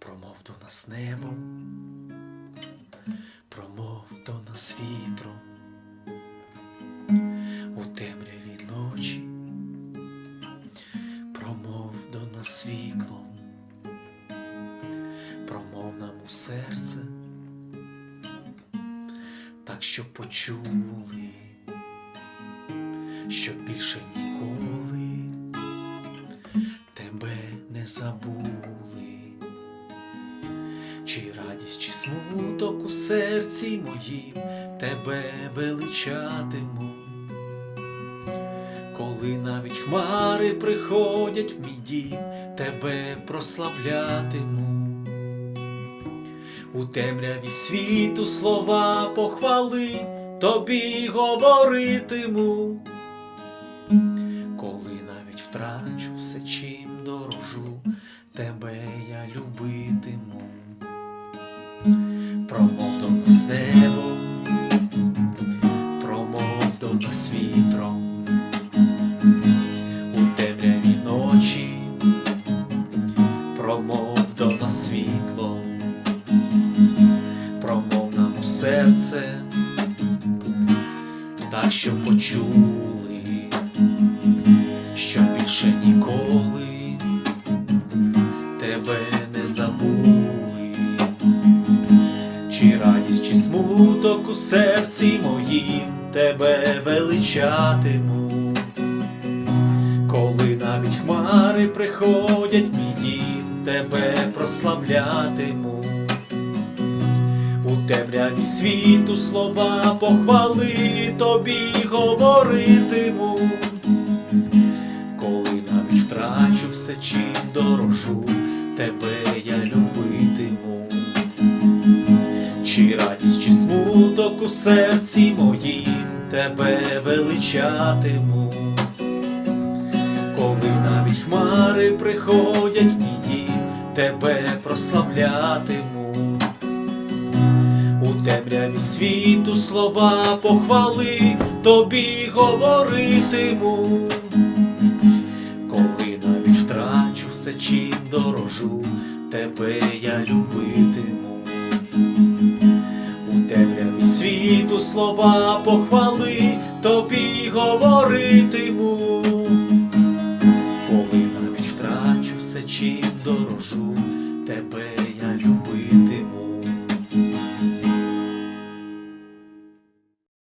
Промов до нас небом, промов до нас вітром, у темряві ночі, промов до нас світлом, промов нам у серце, так щоб почули, щоб більше ніколи тебе не забули, радість, чи смуток у серці моїм тебе величатиму, коли навіть хмари приходять в мій дім, тебе прославлятиму. У темряві світу слова похвали тобі говоритиму Промов до нас небо, промов до нас вітром, у темряві ночі, промов до нас світлом, промов нам у серце, так що почули що більше ніколи у серці моїм тебе величатиму, коли навіть хмари приходять мій дім, тебе прославлятиму. У темряві світу слова похвали тобі говоритиму. Коли навіть втрачу все, чим дорожу, тебе я любитиму, чи чи смуток у серці моїм тебе величатиму, коли навіть хмари приходять в мій тебе прославлятиму. У темряві світу слова похвали тобі говоритиму коли навіть втрачу все, чим дорожу, тебе я любитиму слова похвали, тобі говоритиму.